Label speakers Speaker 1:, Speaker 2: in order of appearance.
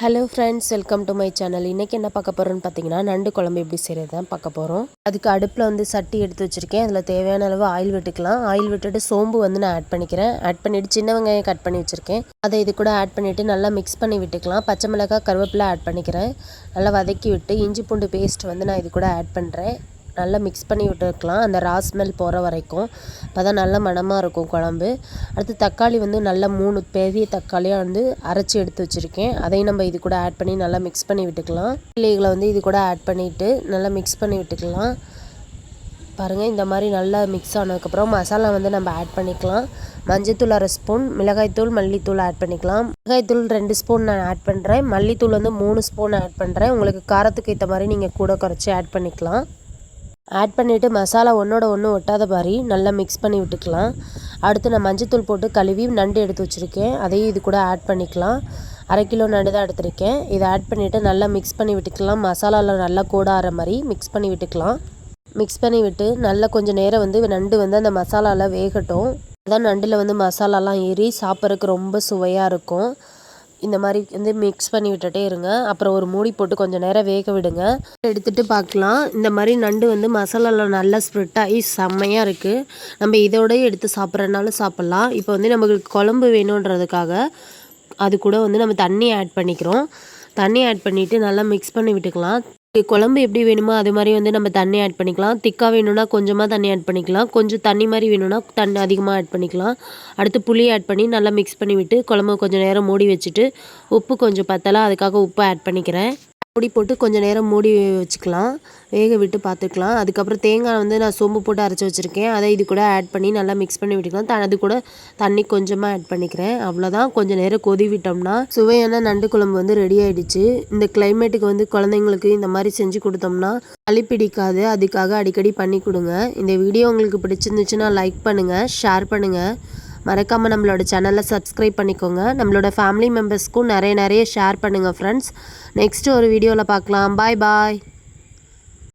Speaker 1: Hello friends welcome to my channel இன்றைக்கி என்ன பார்க்க போகிறோன்னு பார்த்தீங்கன்னா நண்டு குழம்பு எப்படி செய்கிறது தான் பார்க்க போகிறோம் அதுக்கு அடுப்பில் வந்து சட்டி எடுத்து வச்சுருக்கேன். அதில் தேவையான அளவு ஆயில் விட்டுக்கலாம். ஆயில் விட்டுட்டு சோம்பு வந்து நான் ஆட் பண்ணிக்கிறேன். ஆட் பண்ணிவிட்டு சின்ன வெங்காயம் கட் பண்ணி வச்சுருக்கேன். அதை இது கூட ஆட் பண்ணிவிட்டு நல்லா மிக்ஸ் பண்ணி விட்டுக்கலாம். பச்சை மிளகாய் கருவேப்பிலை ஆட் பண்ணிக்கிறேன். நல்லா வதக்கி விட்டு இஞ்சி பூண்டு பேஸ்ட் வந்து நான் இது கூட ஆட் பண்ணுறேன் நல்லா மிக்ஸ் பண்ணி விட்டுருக்கலாம். அந்த ரா ஸ்மெல் போகிற வரைக்கும். அப்போ தான் நல்ல மணமாக இருக்கும் குழம்பு. அடுத்து தக்காளி வந்து நல்ல மூணு பெரிய தக்காளியாக வந்து அரைச்சி எடுத்து வச்சுருக்கேன். அதையும் நம்ம இது கூட ஆட் பண்ணி நல்லா மிக்ஸ் பண்ணி விட்டுக்கலாம். இலைகளை வந்து இது கூட ஆட் பண்ணிவிட்டு நல்லா மிக்ஸ் பண்ணி விட்டுக்கலாம். பாருங்கள் இந்த மாதிரி நல்லா மிக்ஸ் ஆனதுக்கப்புறம் மசாலா வந்து நம்ம ஆட் பண்ணிக்கலாம். மஞ்சத்தூள் அரை ஸ்பூன் மிளகாய்த்தூள் மல்லித்தூள் ஆட் பண்ணிக்கலாம். மிளகாய்த்தூள் ரெண்டு ஸ்பூன் நான் ஆட் பண்ணுறேன் மல்லித்தூள் வந்து மூணு ஸ்பூன் ஆட் பண்ணுறேன் உங்களுக்கு காரத்துக்கு ஏற்ற மாதிரி நீங்கள் கூட குறைச்சி ஆட் பண்ணிக்கலாம். ஆட் பண்ணிவிட்டு மசாலா ஒன்றோட ஒன்று ஒட்டாத மாதிரி நல்லா மிக்ஸ் பண்ணி விட்டுக்கலாம். அடுத்து நான் மஞ்சத்தூள் போட்டு கழுவி நண்டு எடுத்து வச்சுருக்கேன். அதையும் இது கூட ஆட் பண்ணிக்கலாம். அரை கிலோ நண்டு தான் எடுத்திருக்கேன். இதை ஆட் பண்ணிவிட்டு நல்லா மிக்ஸ் பண்ணி விட்டுக்கலாம். மசாலாவில் நல்லா கூட ஆற மாதிரி மிக்ஸ் பண்ணி விட்டுக்கலாம். மிக்ஸ் பண்ணி விட்டு நல்லா கொஞ்சம் நேரம் வந்து நண்டு வந்து அந்த மசாலாவில் வேகட்டும். அதான் நண்டில் வந்து மசாலாலாம் ஏறி சாப்பிட்றதுக்கு ரொம்ப சுவையாக இருக்கும். இந்த மாதிரி வந்து மிக்ஸ் பண்ணி விட்டுட்டே இருங்க. அப்புறம் ஒரு மூடி போட்டு கொஞ்சம் நேரம் வேக விடுங்க. எடுத்துகிட்டு பார்க்கலாம். இந்த மாதிரி நண்டு வந்து மசாலாவில் நல்லா ஸ்ப்ரெட் ஆகி செம்மையாக இருக்குது நம்ம இதோடய எடுத்து சாப்பிட்றதுனாலும் சாப்பிட்லாம். இப்போ வந்து நமக்கு குழம்பு வேணுன்றதுக்காக அது கூட வந்து நம்ம தண்ணி ஆட் பண்ணிக்கிறோம். தண்ணி ஆட் பண்ணிவிட்டு நல்லா மிக்ஸ் பண்ணி விட்டுக்கலாம். குழம்பு எப்படி வேணுமோ அது மாதிரி வந்து நம்ம தண்ணி ஆட் பண்ணிக்கலாம். திக்காக வேணும்னா கொஞ்சமாக தண்ணி ஆட் பண்ணிக்கலாம். கொஞ்சம் தண்ணி மாதிரி வேணும்னா தண்ணி அதிகமாக ஆட் பண்ணிக்கலாம். அடுத்து புளி ஆட் பண்ணி நல்லா மிக்ஸ் பண்ணி விட்டு குழம்பு கொஞ்சம் நேரம் மூடி வச்சுட்டு உப்பு கொஞ்சம் பத்தலாம் அதுக்காக உப்பு ஆட் பண்ணிக்கிறேன். மூடி போட்டு கொஞ்சம் நேரம் மூடி வச்சுக்கலாம். வேக விட்டு பார்த்துக்கலாம். அதுக்கப்புறம் தேங்காய் வந்து நான் சோம்பு போட்டு அரைச்சி வச்சுருக்கேன். அதை இது கூட ஆட் பண்ணி நல்லா மிக்ஸ் பண்ணி விட்டுக்கலாம். அது கூட தண்ணி கொஞ்சமாக ஆட் பண்ணிக்கிறேன். அவ்வளோதான் கொஞ்சம் நேரம் கொதி விட்டோம்னா சுவையான நண்டு குழம்பு வந்து ரெடி ஆகிடுச்சு இந்த கிளைமேட்டுக்கு வந்து குழந்தைங்களுக்கு இந்த மாதிரி செஞ்சு கொடுத்தோம்னா சளி பிடிக்காது. அதுக்காக அடிக்கடி பண்ணி கொடுங்க. இந்த வீடியோ உங்களுக்கு பிடிச்சிருந்துச்சுன்னா லைக் பண்ணுங்கள் ஷேர் பண்ணுங்கள் மறக்காமல் நம்மளோட சேனலை சப்ஸ்கிரைப் பண்ணிக்கோங்க. நம்மளோட ஃபேமிலி மெம்பர்ஸ்க்கும் நிறைய நிறைய ஷேர் பண்ணுங்கள் ஃப்ரெண்ட்ஸ் நெக்ஸ்ட்டு ஒரு வீடியோவில் பார்க்கலாம். பாய் பாய்